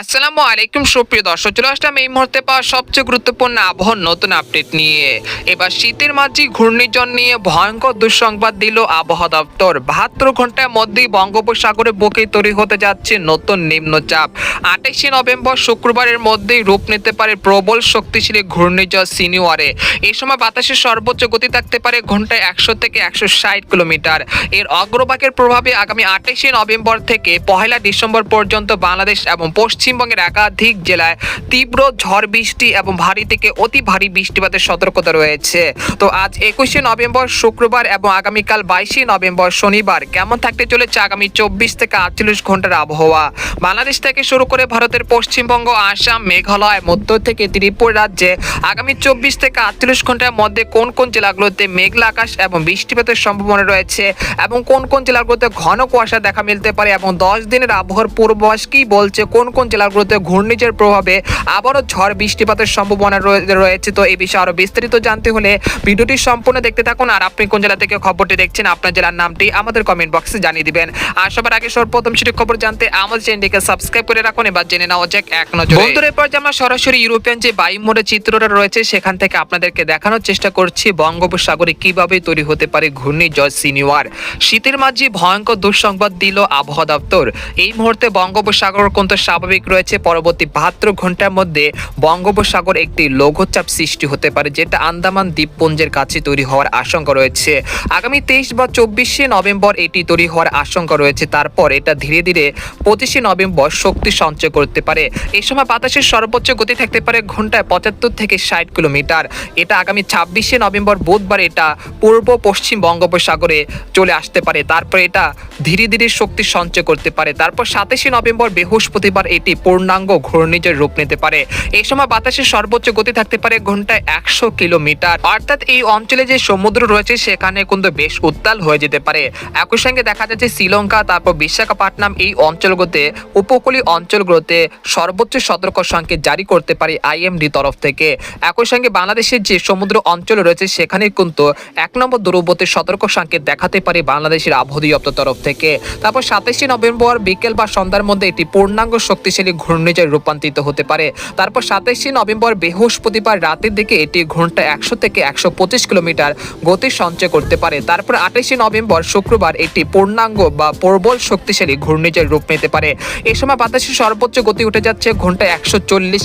আসসালামু আলাইকুম, সুপ্রিয় দর্শক, চলে আসলাম এই মুহূর্তে পাওয়া সবচেয়ে গুরুত্বপূর্ণ আবহাওয়ার নতুন আপডেট নিয়ে। এবার শীতের মাঝে ঘূর্ণিঝড় নিয়ে ভয়ঙ্কর দুঃসংবাদ দিল আবহাওয়া দপ্তর। বাহাত্তর ঘণ্টার মধ্যেই বঙ্গোপসাগরে বুকে তৈরি হতে যাচ্ছে নতুন নিম্নচাপ। আঠাশে নভেম্বর শুক্রবারের মধ্যেই রূপ নিতে পারে প্রবল শক্তিশালী ঘূর্ণিঝড় সিনিওয়ারে। এই সময় বাতাসের সর্বোচ্চ গতি থাকতে পারে ঘন্টায় একশো থেকে একশো ষাট কিলোমিটার। এর অগ্রভাগের প্রভাবে আগামী আঠাশে নভেম্বর থেকে পহেলা ডিসেম্বর পর্যন্ত বাংলাদেশ এবং পশ্চিমবঙ্গের একাধিক জেলায় তীব্র ঝড় বৃষ্টি এবং ভারী থেকে অতি ভারী বৃষ্টিপাতের সতর্কতা রয়েছে। তো আজ একুশে নভেম্বর শুক্রবার এবং আগামীকাল বাইশে নভেম্বর শনিবার কেমন থাকতে চলেছে আগামী চব্বিশ থেকে আটচল্লিশ ঘণ্টার আবহাওয়া? বাংলাদেশ থেকে শুরু করে ভারতের পশ্চিমবঙ্গ, আসাম, মেঘালয়, মধ্য থেকে ত্রিপুরা রাজ্যে আগামী চব্বিশ থেকে আটচল্লিশ ঘণ্টার মধ্যে কোন কোন জেলাগুলোতে মেঘলা আকাশ এবং বৃষ্টিপাতের সম্ভাবনা রয়েছে এবং কোন কোন জেলাগুলোতে ঘন কুয়াশা দেখা মিলতে পারে এবং দশ দিনের আবহাওয়ার পূর্বাভাস কি বলছে? কোন কোন জেলাগুলোতে ঘূর্ণিঝড়ের প্রভাবে আবারও ঝড় বৃষ্টিপাতের সম্ভাবনা রয়েছে। তো এই বিষয়ে আরও বিস্তারিত জানতে হলে ভিডিওটি সম্পূর্ণ দেখতে থাকুন। আর আপনি কোন জেলা থেকে খবরটি দেখছেন, আপনার জেলার নামটি আমাদের কমেন্ট বক্সে জানিয়ে দিবেন। আর সবার আগে সর্বপ্রথম সেটি খবর জানতে আমাদের চ্যানেলটিকে সাবস্ক্রাইব করে রাখুন এবার জেনে নেওয়া যাক এক নজরে। বন্ধুরা, এরপর যে আমরা সরাসরি ইউরোপিয়ান যে বায়ুমোড়ের চিত্রটা রয়েছে, সেখান থেকে আপনাদেরকে দেখানোর চেষ্টা করছি বঙ্গোপসাগরে কীভাবে তৈরি হতে পারে ঘূর্ণিঝড় সিনিওয়ার। শীতের মাঝে ভয়ঙ্কর দুঃসংবাদ দিল আবহাওয়া দপ্তর। এই মুহূর্তে বঙ্গোপসাগর কিন্তু স্বাভাবিক রয়েছে। পরবর্তী বাহাত্তর ঘণ্টার মধ্যে বঙ্গোপসাগর একটি লঘুচাপ সৃষ্টি হতে পারে, যেটা আন্দামান দ্বীপপুঞ্জের কাছে তৈরি হওয়ার আশঙ্কা রয়েছে। আগামী তেইশ বা চব্বিশে নভেম্বর এটি তৈরি হওয়ার আশঙ্কা রয়েছে। তারপর এটা ধীরে ধীরে পঁচিশে নভেম্বর শক্তি সঞ্চয় করতে পারে। এই সময় বাতাসের সর্বোচ্চ গতি থাকতে পারে ঘন্টায় পঁচাত্তর থেকে ষাট কিলোমিটার। এটা আগামী ছাব্বিশে নভেম্বর বুধবার এটা পূর্ব পশ্চিম বঙ্গোপসাগরে চলে আসতে পারে। তারপর এটা ধীরে ধীরে শক্তি সঞ্চয় করতে পারে। তারপর সাতাশে নভেম্বর বৃহস্পতিবার এটি পূর্ণাঙ্গ ঘূর্ণিঝড় রূপ নিতে পারে। এই সময় বাতাসের সর্বোচ্চ গতি থাকতে পারে ঘন্টায় একশো কিলোমিটার। অর্থাৎ এই অঞ্চলে যে সমুদ্র রয়েছে, সেখানে কিন্তু বেশ উত্তাল হয়ে যেতে পারে। একই সঙ্গে দেখা যাচ্ছে শ্রীলঙ্কা, তারপর বিশাখাপাটনাম এই অঞ্চলগুলোতে, উপকূলীয় অঞ্চলগুলোতে সর্বোচ্চ সতর্ক সংকেত জারি করতে পারে আইএমডি তরফ থেকে। একই সঙ্গে বাংলাদেশের যে সমুদ্র অঞ্চল রয়েছে, সেখানে কিন্তু এক নম্বর দূরবর্তী সতর্ক সংকেত দেখাতে পারে বাংলাদেশের আবহাওয়া দপ্তর তরফ থেকে। তারপর সাতাশে নভেম্বর বিকেল বা সন্ধ্যার মধ্যে একটি পূর্ণাঙ্গ শক্তিশালী ঘূর্ণিঝড়ে রূপান্তরিত হতে পারে। তারপর সাতাশে নভেম্বর বৃহস্পতিবার রাতের দিকে এটি ঘণ্টা একশো থেকে একশো পঁচিশ কিলোমিটার গতি সঞ্চয় করতে পারে। তারপর আঠাশে নভেম্বর শুক্রবার এটি পূর্ণাঙ্গ বা প্রবল শক্তিশালী ঘূর্ণিঝড় রূপ নিতে পারে। এই সময় বাতাসের সর্বোচ্চ গতি উঠে যাচ্ছে ঘন্টায় একশো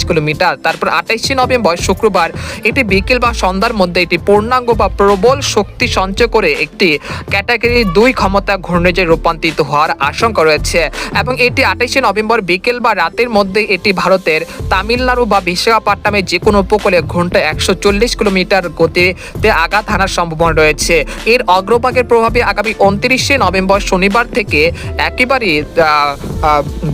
কিলোমিটার। তারপর আঠাইশে নভেম্বর শুক্রবার এটি বিকেল বা সন্ধ্যার মধ্যে এটি পূর্ণাঙ্গ বা প্রবল শক্তি সঞ্চয় করে একটি ক্যাটাগরি দুই ক্ষমতা ঘূর্ণিঝড়ে রূপান্তরিত হওয়ার আশঙ্কা রয়েছে। এবং এটি আঠাইশে নভেম্বর বিকেল বা রাতের মধ্যে এটি ভারতের তামিলনাড়ু বা বিশাখাপট্টনামের যে কোনো উপকূলে ঘণ্টা একশো চল্লিশ কিলোমিটার গতিতে আঘাত হানার সম্ভাবনা রয়েছে। এর অগ্রভাগের প্রভাবে আগামী উনত্রিশে নভেম্বর শনিবার থেকে একেবারে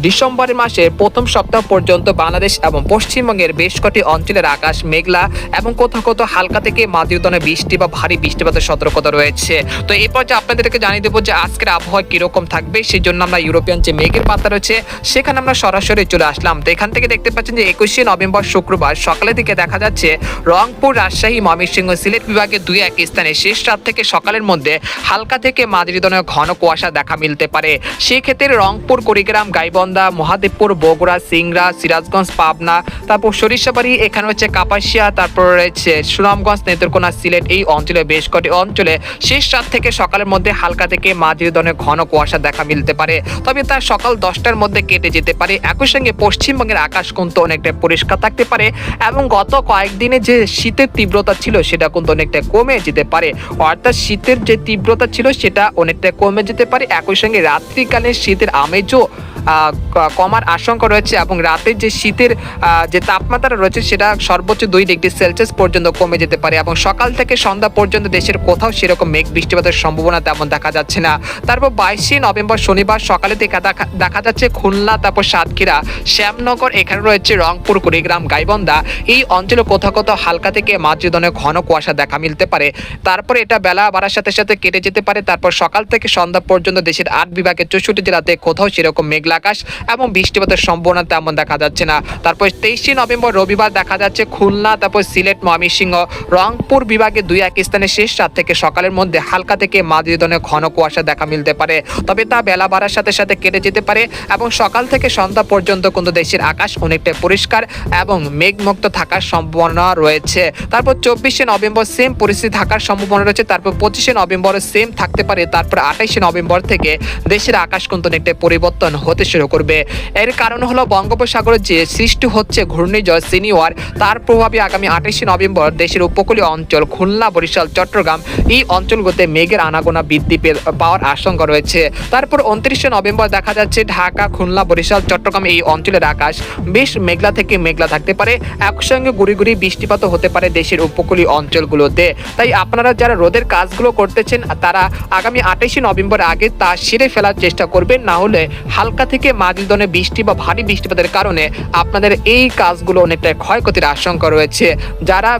ডিসেম্বর মাসের প্রথম সপ্তাহ পর্যন্ত বাংলাদেশ এবং পশ্চিমবঙ্গের বেশ কটি অঞ্চলের আকাশ মেঘলা এবং কোথাও কোথাও হালকা থেকে ধরনের বৃষ্টি বা ভারী বৃষ্টিপাতের সতর্কতা রয়েছে। তো এই পর্যায়ে আপনাদেরকে জানিয়ে দেবো যে আজকের আবহাওয়া কীরকম থাকবে সেই জন্য আমরা ইউরোপিয়ান যে মেঘের পাতা রয়েছে, সেখানে আমরা সরাসরি চলে আসলাম। তো এখান থেকে দেখতে পাচ্ছেন যে একুশে নভেম্বর শুক্রবার সকালের দিকে দেখা যাচ্ছে, রংপুর, রাজশাহী, ময়মনসিংহ, সিলেট বিভাগে দুই এক স্থানে শেষ রাত থেকে সকালের মধ্যে হালকা থেকে মাঝারি ঘন কুয়াশা দেখা মিলতে পারে। সেই ক্ষেত্রে রংপুর কুড়িগ্রাম গাইবন্ধা, মহাদেবপুর, বগুড়া, সিংড়া, সিরাজগঞ্জ, পাবনা, তারপর সরিষাবাড়ি, এখানে হচ্ছে কাপাসিয়া, তারপর রয়েছে সুনামগঞ্জ, নেত্রকোনা, সিলেট, এই অঞ্চলে বেশ কটি অঞ্চলে শেষ রাত থেকে সকালের মধ্যে হালকা থেকে মাঝারি ধরনের ঘন কুয়াশা দেখা মিলতে পারে। তবে তা সকাল দশটার মধ্যে কেটে যেতে পারে। একই সঙ্গে পশ্চিমবঙ্গের আকাশ কিন্তু অনেকটা পরিষ্কার থাকতে পারে এবং গত কয়েকদিনে যে শীতের তীব্রতা ছিল সেটা কিন্তু অনেকটা কমে যেতে পারে। অর্থাৎ শীতের যে তীব্রতা ছিল সেটা অনেকটা কমে যেতে পারে। একই সঙ্গে রাত্রিকালে শীতের আমেজও কমার আশঙ্কা রয়েছে এবং রাতের যে শীতের যে তাপমাত্রা রয়েছে সেটা সর্বোচ্চ দুই ডিগ্রি সেলসিয়াস পর্যন্ত কমে যেতে পারে এবং সকাল থেকে সন্ধ্যা পর্যন্ত দেশের কোথাও সেরকম মেঘ বৃষ্টিপাতের সম্ভাবনা তেমন দেখা যাচ্ছে না। তারপর বাইশে নভেম্বর শনিবার সকালে দেখা- দেখা যাচ্ছে খুলনা, তারপর সাতক্ষীরা, শ্যামনগর, এখানে রয়েছে রংপুর, কুড়িগ্রাম, গাইবন্ধা। এই অঞ্চলে কোথাও কোথাও হালকা থেকে মাঝে ধরনের ঘন কুয়াশা দেখা মিলতে পারে। তারপরে এটা বেলা বাড়ার সাথে সাথে কেটে যেতে পারে। তারপর সকাল থেকে সন্ধ্যা পর্যন্ত দেশের আট বিভাগের চৌষট্টি জেলাতে কোথাও সেরকম মেঘলা আকাশ এবং বৃষ্টিপাতের সম্ভাবনা তেমন দেখা যাচ্ছে না। তারপর তেইশে নভেম্বর রবিবার দেখা যাচ্ছে খুলনা, তারপর সিলেট, ময়মনসিংহ, রংপুর বিভাগে দুই এক স্থানে শেষ রাত থেকে সকালের মধ্যে হালকা থেকে মাঝারি ধরনের ঘন কুয়াশা দেখা মিলতে পারে। তবে তা বেলা বাড়ার সাথে সাথে কেটে যেতে পারে এবং সকাল থেকে সন্ধ্যা পর্যন্ত কিন্তু দেশের আকাশ অনেকটা পরিষ্কার এবং মেঘমুক্ত থাকার সম্ভাবনা রয়েছে। তারপর চব্বিশে নভেম্বর সেম পরিস্থিতি থাকার সম্ভাবনা রয়েছে। তারপর পঁচিশে নভেম্বর সেম থাকতে পারে। তারপর আঠাইশে নভেম্বর থেকে দেশের আকাশ কিন্তু অনেকটা পরিবর্তন হতে শুরু করবে। এর কারণ হলো বঙ্গোপসাগরে যে সৃষ্টি হচ্ছে ঘূর্ণিঝড় সিনিয়র তার প্রভাবে আগামী আঠাইশে নভেম্বর দেশের উপকূলীয় অঞ্চল খুলনা, বরিশাল, চট্টগ্রাম এই অঞ্চলগুলোতে মেঘের আনাগোনা বৃদ্ধি পাওয়ার আশঙ্কা রয়েছে। তারপর উনত্রিশে নভেম্বর দেখা যাচ্ছে ঢাকা, খুলনা, বরিশাল, চট্টগ্রাম এই অঞ্চলের আকাশ বেশ মেঘলা থেকে মেঘলা থাকতে পারে। একসঙ্গে গুড়ি গুড়ি বৃষ্টিপাত হতে পারে দেশের উপকূলীয় অঞ্চলগুলোতে। তাই আপনারা যারা রোদের কাজগুলো করতেছেন, তারা আগামী আঠাশে নভেম্বর আগে তা সেরে ফেলার চেষ্টা করবেন, না হলে হালকা থেকে ধরনের বৃষ্টি বা ভারী বৃষ্টিপাতের কারণে আপনাদের এই কাজগুলো অনেকটা ক্ষয়ক্ষতির আশঙ্কা রয়েছে। যারা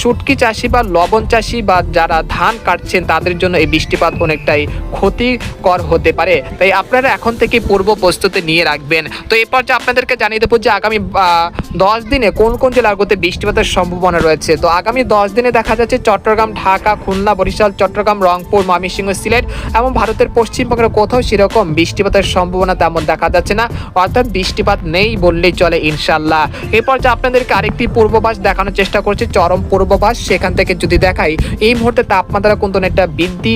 শুটকি চাষি বা লবণ চাষি বা যারা ধান কাটছেন, তাদের জন্য এই বৃষ্টিপাত অনেকটাই ক্ষতিকর হতে পারে। তাই আপনারা এখন থেকে পূর্ব প্রস্তুতি নিয়ে রাখবেন। তো এরপর যে আপনাদেরকে জানিয়ে দেবো যে আগামী দশ দিনে কোন কোন জেলাগুলোতে বৃষ্টিপাতের সম্ভাবনা রয়েছে। তো আগামী দশ দিনে দেখা যাচ্ছে চট্টগ্রাম, ঢাকা, খুলনা, বরিশাল, চট্টগ্রাম, রংপুর, ময়মনসিংহ, সিলেট এবং ভারতের পশ্চিমবঙ্গের কোথাও সেরকম বৃষ্টিপাতের সম্ভাবনা তেমন দেখা যাচ্ছে না। অর্থাৎ বৃষ্টিপাত নেই বললেই চলে ইনশাল্লাহ এরপর যে আপনাদেরকে আরেকটি পূর্বাভাস দেখানোর চেষ্টা করছি, চরম পূর্বাভাস। সেখান থেকে যদি দেখাই, এই মুহূর্তে তাপমাত্রা কিন্তু অনেকটা বৃদ্ধি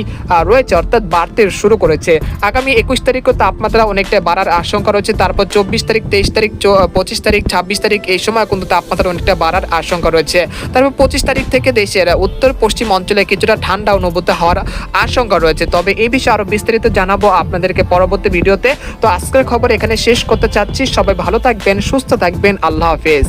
রয়েছে, অর্থাৎ বাড়তে শুরু করেছে। আগামী একুশ তারিখও তাপমাত্রা অনেকটা বাড়ার আশঙ্কা রয়েছে। তারপর চব্বিশ তারিখ, তেইশ তারিখ পঁচিশ তারিখ, ছাব্বিশ তারিখ, এই সময় কিন্তু তাপমাত্রা অনেকটা বাড়ার আশঙ্কা রয়েছে। তারপর পঁচিশ তারিখ থেকে দেশের উত্তর পশ্চিম অঞ্চলে কিছুটা ঠান্ডা অনুভূত হওয়ার আশঙ্কা রয়েছে। তবে এই বিষয়ে আরও বিস্তারিত জানাব আপনাদেরকে পরবর্তী ভিডিওতে। তো আজকের খবর এখানে শেষ করতে চাচ্ছি। সবাই ভালো থাকবেন সুস্থ থাকবেন। আল্লাহ হাফেজ।